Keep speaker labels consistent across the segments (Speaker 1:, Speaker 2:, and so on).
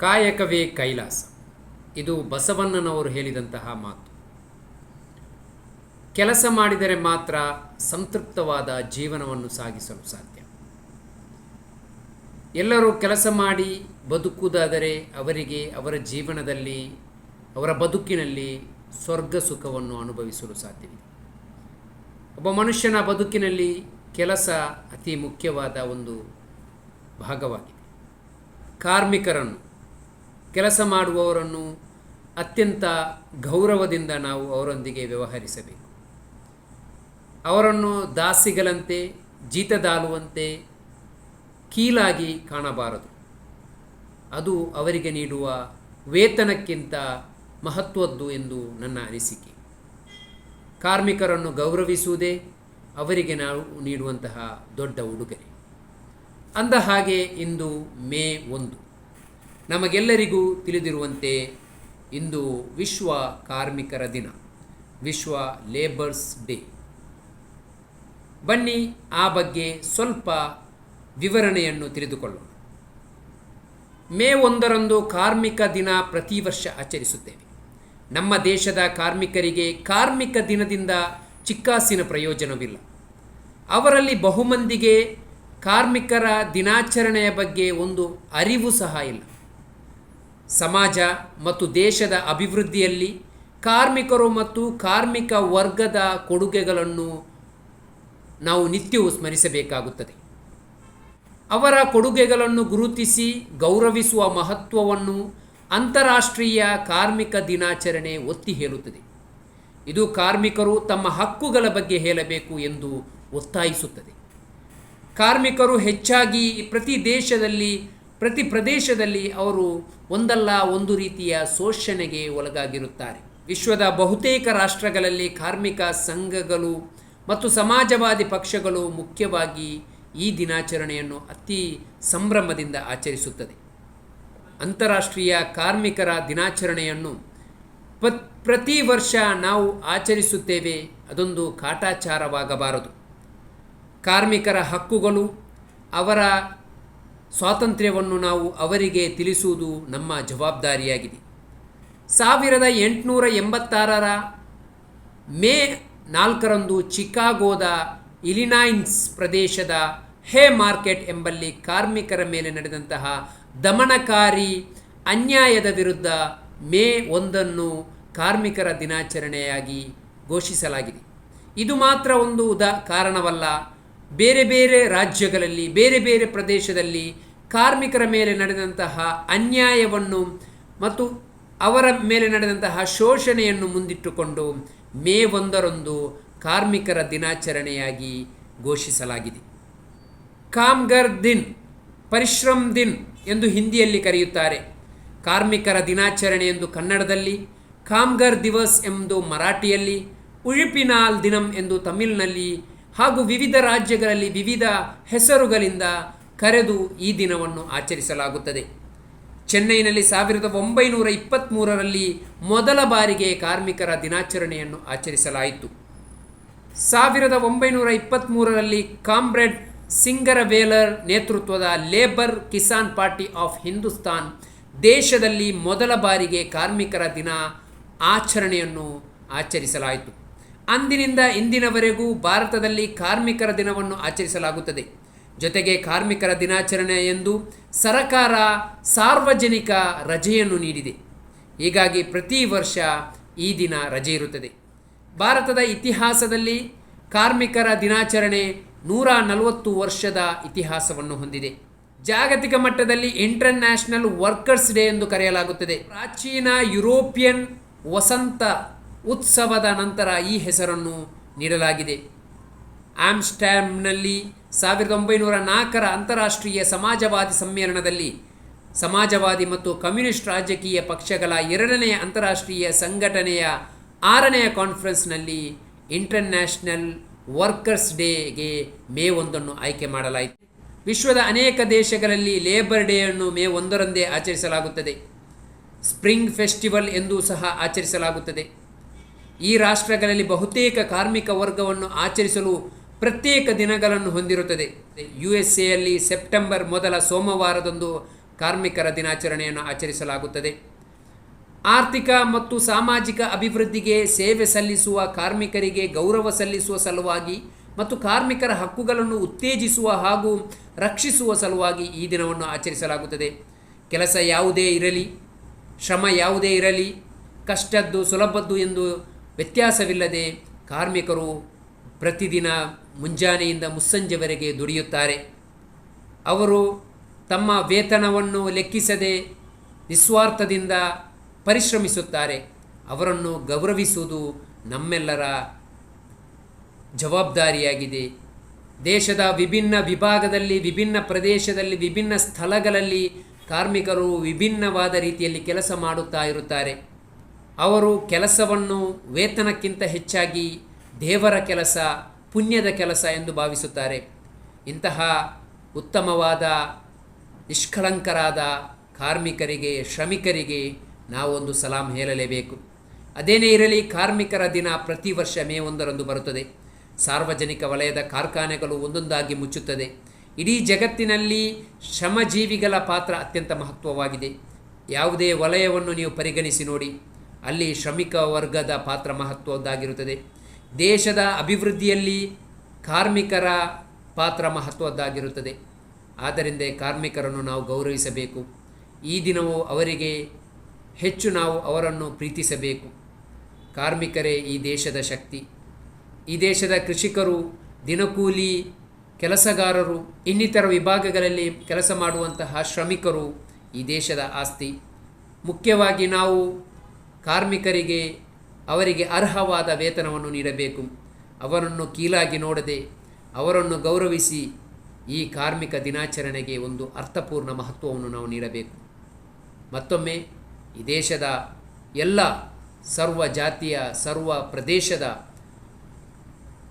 Speaker 1: ಕಾಯಕವೇ ಕೈಲಾಸ. ಇದು ಬಸವಣ್ಣನವರು ಹೇಳಿದಂತಹ ಮಾತು. ಕೆಲಸ ಮಾಡಿದರೆ ಮಾತ್ರ ಸಂತೃಪ್ತವಾದ ಜೀವನವನ್ನು ಸಾಗಿಸಲು ಸಾಧ್ಯ. ಎಲ್ಲರೂ ಕೆಲಸ ಮಾಡಿ ಬದುಕುವುದಾದರೆ ಅವರಿಗೆ ಅವರ ಜೀವನದಲ್ಲಿ, ಅವರ ಬದುಕಿನಲ್ಲಿ ಸ್ವರ್ಗ ಸುಖವನ್ನು ಅನುಭವಿಸಲು ಸಾಧ್ಯವಿದೆ. ಒಬ್ಬ ಮನುಷ್ಯನ ಬದುಕಿನಲ್ಲಿ ಕೆಲಸ ಅತಿ ಮುಖ್ಯವಾದ ಒಂದು ಭಾಗವಾಗಿದೆ. ಕಾರ್ಮಿಕರನ್ನು ಕೆಲಸ ಮಾಡುವವರನ್ನು ಅತ್ಯಂತ ಗೌರವದಿಂದ ನಾವು ಅವರೊಂದಿಗೆ ವ್ಯವಹರಿಸಬೇಕು. ಅವರನ್ನು ದಾಸಿಗಳಂತೆ, ಜೀತದಾಲುವಂತೆ ಕೀಲಾಗಿ ಕಾಣಬಾರದು. ಅದು ಅವರಿಗೆ ನೀಡುವ ವೇತನಕ್ಕಿಂತ ಮಹತ್ವದ್ದು ಎಂದು ನನ್ನ ಅನಿಸಿಕೆ. ಕಾರ್ಮಿಕರನ್ನು ಗೌರವಿಸುವುದೇ ಅವರಿಗೆ ನಾವು ನೀಡುವಂತಹ ದೊಡ್ಡ ಉಡುಗೊರೆ. ಅಂದ ಹಾಗೆ ಇಂದು ಮೇ ಒಂದು. ನಮಗೆಲ್ಲರಿಗೂ ತಿಳಿದಿರುವಂತೆ ಇಂದು ವಿಶ್ವ ಕಾರ್ಮಿಕರ ದಿನ, ವಿಶ್ವ ಲೇಬರ್ಸ್ ಡೇ ಬನ್ನಿ ಆ ಬಗ್ಗೆ ಸ್ವಲ್ಪ ವಿವರಣೆಯನ್ನು ತಿಳಿದುಕೊಳ್ಳೋಣ. ಮೇ ಒಂದರಂದು ಕಾರ್ಮಿಕ ದಿನ ಪ್ರತಿ ವರ್ಷ ಆಚರಿಸುತ್ತೇವೆ. ನಮ್ಮ ದೇಶದ ಕಾರ್ಮಿಕರಿಗೆ ಕಾರ್ಮಿಕ ದಿನದಿಂದ ಚಿಕ್ಕಾಸಿನ ಪ್ರಯೋಜನವಿಲ್ಲ. ಅವರಲ್ಲಿ ಬಹುಮಂದಿಗೆ ಕಾರ್ಮಿಕರ ದಿನಾಚರಣೆಯ ಬಗ್ಗೆ ಒಂದು ಅರಿವು ಸಹ ಇಲ್ಲ. ಸಮಾಜ ಮತ್ತು ದೇಶದ ಅಭಿವೃದ್ಧಿಯಲ್ಲಿ ಕಾರ್ಮಿಕರು ಮತ್ತು ಕಾರ್ಮಿಕ ವರ್ಗದ ಕೊಡುಗೆಗಳನ್ನು ನಾವು ನಿತ್ಯವೂ ಸ್ಮರಿಸಬೇಕಾಗುತ್ತದೆ. ಅವರ ಕೊಡುಗೆಗಳನ್ನು ಗುರುತಿಸಿ ಗೌರವಿಸುವ ಮಹತ್ವವನ್ನು ಅಂತಾರಾಷ್ಟ್ರೀಯ ಕಾರ್ಮಿಕ ದಿನಾಚರಣೆ ಒತ್ತಿ ಹೇಳುತ್ತದೆ. ಇದು ಕಾರ್ಮಿಕರು ತಮ್ಮ ಹಕ್ಕುಗಳ ಬಗ್ಗೆ ಹೇಳಬೇಕು ಎಂದು ಒತ್ತಾಯಿಸುತ್ತದೆ. ಕಾರ್ಮಿಕರು ಹೆಚ್ಚಾಗಿ ಪ್ರತಿ ದೇಶದಲ್ಲಿ, ಪ್ರತಿ ಪ್ರದೇಶದಲ್ಲಿ ಅವರು ಒಂದಲ್ಲ ಒಂದು ರೀತಿಯ ಶೋಷಣೆಗೆ ಒಳಗಾಗಿರುತ್ತಾರೆ. ವಿಶ್ವದ ಬಹುತೇಕ ರಾಷ್ಟ್ರಗಳಲ್ಲಿ ಕಾರ್ಮಿಕ ಸಂಘಗಳು ಮತ್ತು ಸಮಾಜವಾದಿ ಪಕ್ಷಗಳು ಮುಖ್ಯವಾಗಿ ಈ ದಿನಾಚರಣೆಯನ್ನು ಅತಿ ಸಂಭ್ರಮದಿಂದ ಆಚರಿಸುತ್ತದೆ. ಅಂತಾರಾಷ್ಟ್ರೀಯ ಕಾರ್ಮಿಕರ ದಿನಾಚರಣೆಯನ್ನು ಪ್ರತಿ ವರ್ಷ ನಾವು ಆಚರಿಸುತ್ತೇವೆ, ಅದೊಂದು ಕಾಟಾಚಾರವಾಗಬಾರದು. ಕಾರ್ಮಿಕರ ಹಕ್ಕುಗಳು ಅವರ ಸ್ವಾತಂತ್ರ್ಯವನ್ನು ನಾವು ಅವರಿಗೆ ತಿಳಿಸುವುದು ನಮ್ಮ ಜವಾಬ್ದಾರಿಯಾಗಿದೆ. ಸಾವಿರದ ಎಂಟುನೂರ ಎಂಬತ್ತಾರರ ಮೇ ನಾಲ್ಕರಂದು ಚಿಕಾಗೋದ ಇಲಿನಾಯ್ನ್ಸ್ ಪ್ರದೇಶದ ಹೇ ಮಾರ್ಕೆಟ್ ಎಂಬಲ್ಲಿ ಕಾರ್ಮಿಕರ ಮೇಲೆ ನಡೆದಂತಹ ದಮನಕಾರಿ ಅನ್ಯಾಯದ ವಿರುದ್ಧ ಮೇ ಒಂದನ್ನು ಕಾರ್ಮಿಕರ ದಿನಾಚರಣೆಯಾಗಿ ಘೋಷಿಸಲಾಗಿದೆ. ಇದು ಮಾತ್ರ ಒಂದು ಉದಾ ಕಾರಣವಲ್ಲ ಬೇರೆ ಬೇರೆ ರಾಜ್ಯಗಳಲ್ಲಿ, ಬೇರೆ ಬೇರೆ ಪ್ರದೇಶದಲ್ಲಿ ಕಾರ್ಮಿಕರ ಮೇಲೆ ನಡೆದಂತಹ ಅನ್ಯಾಯವನ್ನು ಮತ್ತು ಅವರ ಮೇಲೆ ನಡೆದಂತಹ ಶೋಷಣೆಯನ್ನು ಮುಂದಿಟ್ಟುಕೊಂಡು ಮೇ ಒಂದರಂದು ಕಾರ್ಮಿಕರ ದಿನಾಚರಣೆಯಾಗಿ ಘೋಷಿಸಲಾಗಿದೆ. ಕಾಮ್ಗರ್ ದಿನ್, ಪರಿಶ್ರಮ್ ದಿನ್ ಎಂದು ಹಿಂದಿಯಲ್ಲಿ ಕರೆಯುತ್ತಾರೆ. ಕಾರ್ಮಿಕರ ದಿನಾಚರಣೆ ಎಂದು ಕನ್ನಡದಲ್ಲಿ, ಕಾಮ್ಗರ್ ದಿವಸ್ ಎಂದು ಮರಾಠಿಯಲ್ಲಿ ಉಳಿಪಿನಾಲ್ ದಿನಂ ಎಂದು ತಮಿಳಿನಲ್ಲಿ ಹಾಗೂ ವಿವಿಧ ರಾಜ್ಯಗಳಲ್ಲಿ ವಿವಿಧ ಹೆಸರುಗಳಿಂದ ಕರೆದು ಈ ದಿನವನ್ನು ಆಚರಿಸಲಾಗುತ್ತದೆ. ಚೆನ್ನೈನಲ್ಲಿ ಸಾವಿರದ ಒಂಬೈನೂರ ಇಪ್ಪತ್ತ್ಮೂರರಲ್ಲಿ ಮೊದಲ ಬಾರಿಗೆ ಕಾರ್ಮಿಕರ ದಿನಾಚರಣೆಯನ್ನು ಆಚರಿಸಲಾಯಿತು. ಸಾವಿರದ ಒಂಬೈನೂರ ಇಪ್ಪತ್ತ್ಮೂರರಲ್ಲಿ ಕಾಮ್ರೇಡ್ ಸಿಂಗರವೇಲರ್ ನೇತೃತ್ವದ labour Kisan party of Hindustan ದೇಶದಲ್ಲಿ ಮೊದಲ ಬಾರಿಗೆ ಕಾರ್ಮಿಕರ ದಿನ ಆಚರಣೆಯನ್ನು ಆಚರಿಸಲಾಯಿತು. ಅಂದಿನಿಂದ ಇಂದಿನವರೆಗೂ ಭಾರತದಲ್ಲಿ ಕಾರ್ಮಿಕರ ದಿನವನ್ನು ಆಚರಿಸಲಾಗುತ್ತದೆ. ಜೊತೆಗೆ ಕಾರ್ಮಿಕರ ದಿನಾಚರಣೆ ಎಂದು ಸರಕಾರ ಸಾರ್ವಜನಿಕ ರಜೆಯನ್ನು ನೀಡಿದೆ. ಹೀಗಾಗಿ ಪ್ರತಿ ವರ್ಷ ಈ ದಿನ ರಜೆ ಇರುತ್ತದೆ. ಭಾರತದ ಇತಿಹಾಸದಲ್ಲಿ ಕಾರ್ಮಿಕರ ದಿನಾಚರಣೆ ನೂರ ನಲವತ್ತು ವರ್ಷದ ಇತಿಹಾಸವನ್ನು ಹೊಂದಿದೆ. ಜಾಗತಿಕ ಮಟ್ಟದಲ್ಲಿ ಇಂಟರ್ನ್ಯಾಷನಲ್ ವರ್ಕರ್ಸ್ ಡೇ ಎಂದು ಕರೆಯಲಾಗುತ್ತದೆ. ಪ್ರಾಚೀನ ಯುರೋಪಿಯನ್ ವಸಂತ ಉತ್ಸವದ ನಂತರ ಈ ಹೆಸರನ್ನು ನೀಡಲಾಗಿದೆ. ಆಮ್ಸ್ಟ್ಯಾಮ್ನಲ್ಲಿ ಸಾವಿರದ ಒಂಬೈನೂರ ನಾಲ್ಕರ ಅಂತಾರಾಷ್ಟ್ರೀಯ ಸಮಾಜವಾದಿ ಸಮ್ಮೇಳನದಲ್ಲಿ ಸಮಾಜವಾದಿ ಮತ್ತು ಕಮ್ಯುನಿಸ್ಟ್ ರಾಜಕೀಯ ಪಕ್ಷಗಳ ಎರಡನೆಯ ಅಂತಾರಾಷ್ಟ್ರೀಯ ಸಂಘಟನೆಯ ಆರನೆಯ ಕಾನ್ಫರೆನ್ಸ್ನಲ್ಲಿ ಇಂಟರ್ನ್ಯಾಷನಲ್ ವರ್ಕರ್ಸ್ ಡೇಗೆ ಮೇ ಒಂದನ್ನು ಆಯ್ಕೆ ಮಾಡಲಾಯಿತು. ವಿಶ್ವದ ಅನೇಕ ದೇಶಗಳಲ್ಲಿ ಲೇಬರ್ ಡೇಯನ್ನು ಮೇ ಒಂದರಂದೇ ಆಚರಿಸಲಾಗುತ್ತದೆ. ಸ್ಪ್ರಿಂಗ್ ಫೆಸ್ಟಿವಲ್ ಎಂದೂ ಸಹ ಆಚರಿಸಲಾಗುತ್ತದೆ. ಈ ರಾಷ್ಟ್ರಗಳಲ್ಲಿ ಬಹುತೇಕ ಕಾರ್ಮಿಕ ವರ್ಗವನ್ನು ಆಚರಿಸಲು ಪ್ರತ್ಯೇಕ ದಿನಗಳನ್ನು ಹೊಂದಿರುತ್ತದೆ. ಯು ಎಸ್ ಎಯಲ್ಲಿ ಸೆಪ್ಟೆಂಬರ್ ಮೊದಲ ಸೋಮವಾರದಂದು ಕಾರ್ಮಿಕರ ದಿನಾಚರಣೆಯನ್ನು ಆಚರಿಸಲಾಗುತ್ತದೆ. ಆರ್ಥಿಕ ಮತ್ತು ಸಾಮಾಜಿಕ ಅಭಿವೃದ್ಧಿಗೆ ಸೇವೆ ಸಲ್ಲಿಸುವ ಕಾರ್ಮಿಕರಿಗೆ ಗೌರವ ಸಲ್ಲಿಸುವ ಸಲುವಾಗಿ ಮತ್ತು ಕಾರ್ಮಿಕರ ಹಕ್ಕುಗಳನ್ನು ಉತ್ತೇಜಿಸುವ ಹಾಗೂ ರಕ್ಷಿಸುವ ಸಲುವಾಗಿ ಈ ದಿನವನ್ನು ಆಚರಿಸಲಾಗುತ್ತದೆ. ಕೆಲಸ ಯಾವುದೇ ಇರಲಿ, ಶ್ರಮ ಯಾವುದೇ ಇರಲಿ, ಕಷ್ಟದ್ದು ಸುಲಭದ್ದು ಎಂದು ವ್ಯತ್ಯಾಸವಿಲ್ಲದೆ ಕಾರ್ಮಿಕರು ಪ್ರತಿದಿನ ಮುಂಜಾನೆಯಿಂದ ಮುಸ್ಸಂಜೆವರೆಗೆ ದುಡಿಯುತ್ತಾರೆ. ಅವರು ತಮ್ಮ ವೇತನವನ್ನು ಲೆಕ್ಕಿಸದೆ ನಿಸ್ವಾರ್ಥದಿಂದ ಪರಿಶ್ರಮಿಸುತ್ತಾರೆ. ಅವರನ್ನು ಗೌರವಿಸುವುದು ನಮ್ಮೆಲ್ಲರ ಜವಾಬ್ದಾರಿಯಾಗಿದೆ. ದೇಶದ ವಿಭಿನ್ನ ವಿಭಾಗದಲ್ಲಿ, ವಿಭಿನ್ನ ಪ್ರದೇಶದಲ್ಲಿ, ವಿಭಿನ್ನ ಸ್ಥಳಗಳಲ್ಲಿ ಕಾರ್ಮಿಕರು ವಿಭಿನ್ನವಾದ ರೀತಿಯಲ್ಲಿ ಕೆಲಸ ಮಾಡುತ್ತಾ ಇರುತ್ತಾರೆ. ಅವರು ಕೆಲಸವನ್ನು ವೇತನಕ್ಕಿಂತ ಹೆಚ್ಚಾಗಿ ದೇವರ ಕೆಲಸ, ಪುಣ್ಯದ ಕೆಲಸ ಎಂದು ಭಾವಿಸುತ್ತಾರೆ. ಇಂತಹ ಉತ್ತಮವಾದ, ನಿಷ್ಕಳಂಕರಾದ ಕಾರ್ಮಿಕರಿಗೆ, ಶ್ರಮಿಕರಿಗೆ ನಾವೊಂದು ಸಲಾಂ ಹೇಳಲೇಬೇಕು. ಅದೇನೇ ಇರಲಿ, ಕಾರ್ಮಿಕರ ದಿನ ಪ್ರತಿ ವರ್ಷ ಮೇ ಒಂದರಂದು ಬರುತ್ತದೆ. ಸಾರ್ವಜನಿಕ ವಲಯದ ಕಾರ್ಖಾನೆಗಳು ಒಂದೊಂದಾಗಿ ಮುಚ್ಚುತ್ತದೆ. ಇಡೀ ಜಗತ್ತಿನಲ್ಲಿ ಶ್ರಮಜೀವಿಗಳ ಪಾತ್ರ ಅತ್ಯಂತ ಮಹತ್ವವಾಗಿದೆ. ಯಾವುದೇ ವಲಯವನ್ನು ನೀವು ಪರಿಗಣಿಸಿ ನೋಡಿ. ಅಲ್ಲಿ ಶ್ರಮಿಕ ವರ್ಗದ ಪಾತ್ರ ಮಹತ್ವದ್ದಾಗಿರುತ್ತದೆ ದೇಶದ ಅಭಿವೃದ್ಧಿಯಲ್ಲಿ ಕಾರ್ಮಿಕರ ಪಾತ್ರ ಮಹತ್ವದ್ದಾಗಿರುತ್ತದೆ. ಆದ್ದರಿಂದ ಕಾರ್ಮಿಕರನ್ನು ನಾವು ಗೌರವಿಸಬೇಕು. ಈ ದಿನವೂ ಅವರಿಗೆ ಹೆಚ್ಚು ನಾವು ಅವರನ್ನು ಪ್ರೀತಿಸಬೇಕು. ಕಾರ್ಮಿಕರೇ ಈ ದೇಶದ ಶಕ್ತಿ. ಈ ದೇಶದ ಕೃಷಿಕರು, ದಿನಕೂಲಿ ಕೆಲಸಗಾರರು, ಇನ್ನಿತರ ವಿಭಾಗಗಳಲ್ಲಿ ಕೆಲಸ ಮಾಡುವಂತಹ ಶ್ರಮಿಕರು ಈ ದೇಶದ ಆಸ್ತಿ. ಮುಖ್ಯವಾಗಿ ನಾವು ಕಾರ್ಮಿಕರಿಗೆ ಅವರಿಗೆ ಅರ್ಹವಾದ ವೇತನವನ್ನು ನೀಡಬೇಕು. ಅವರನ್ನು ಕೀಲಾಗಿ ನೋಡದೆ ಅವರನ್ನು ಗೌರವಿಸಿ ಈ ಕಾರ್ಮಿಕ ದಿನಾಚರಣೆಗೆ ಒಂದು ಅರ್ಥಪೂರ್ಣ ಮಹತ್ವವನ್ನು ನಾವು ನೀಡಬೇಕು. ಮತ್ತೊಮ್ಮೆ ಈ ದೇಶದ ಎಲ್ಲ ಸರ್ವ ಜಾತಿಯ, ಸರ್ವ ಪ್ರದೇಶದ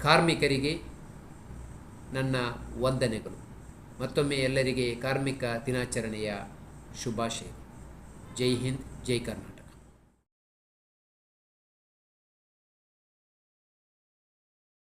Speaker 1: ಕಾರ್ಮಿಕರಿಗೆ ನನ್ನ ವಂದನೆಗಳು. ಮತ್ತೊಮ್ಮೆ ಎಲ್ಲರಿಗೆ ಕಾರ್ಮಿಕ ದಿನಾಚರಣೆಯ ಶುಭಾಶಯ ಜೈ ಹಿಂದ್, ಜೈ ಕರ್ನಾಟಕ.